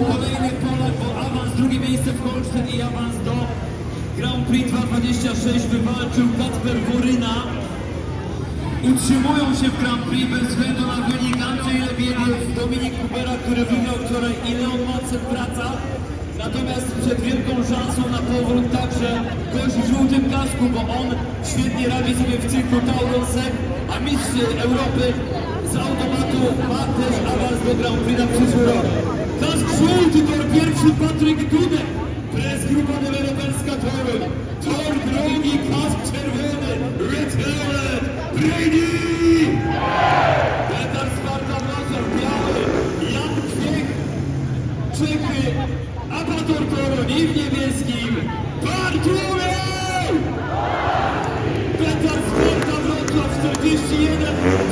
kolejny Polak, bo awans, drugie miejsce w Holsztyn i awans do Grand Prix 226 wywalczył Kacper Woryna. Utrzymują się w Grand Prix bez względu na wynik Andrzej Lebiediew, Dominik Kubera, który wygrał wczoraj i Leon Madsen wraca. Natomiast przed wielką szansą na powrót także gość w żółtym kasku, bo on świetnie radzi sobie w cyklu Tauronsek, a mistrz Europy z automatu ma też awans do Grand Prix na przyszły rok. Pierwszy Patryk Dudek, pres grupa deweloperska Torun, tor drugi, kask czerwony, Return, Brady! Petar Sparta Wrocław, biały, Jan Kwiek, Czechy, Apator Toruń i w niebieskim Bartłomiej! Petar Sparta Wrocław 41,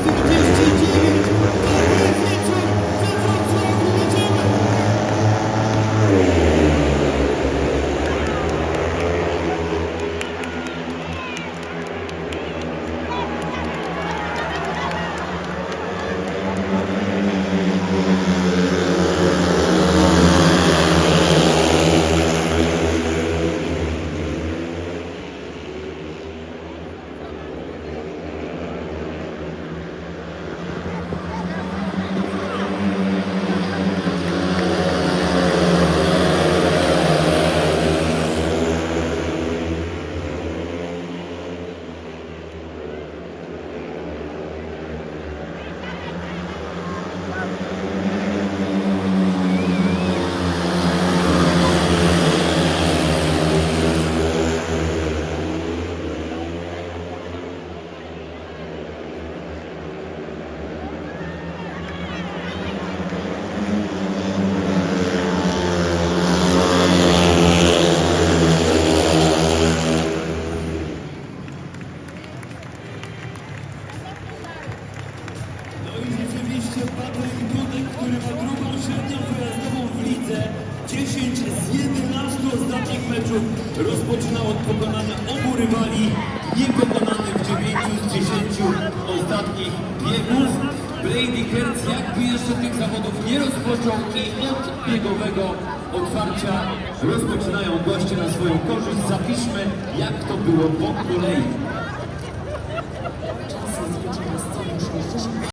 oczywiście Paweł Dudek, który ma drugą średnią wyjazdową w lidze. 10 z 11 ostatnich meczów rozpoczynał od pokonania obu rywali, niepokonany w 9 z 10 ostatnich biegów. Brady Kertz jakby jeszcze tych zawodów nie rozpoczął i od biegowego otwarcia rozpoczynają goście na swoją korzyść. Zapiszmy jak to było po kolei.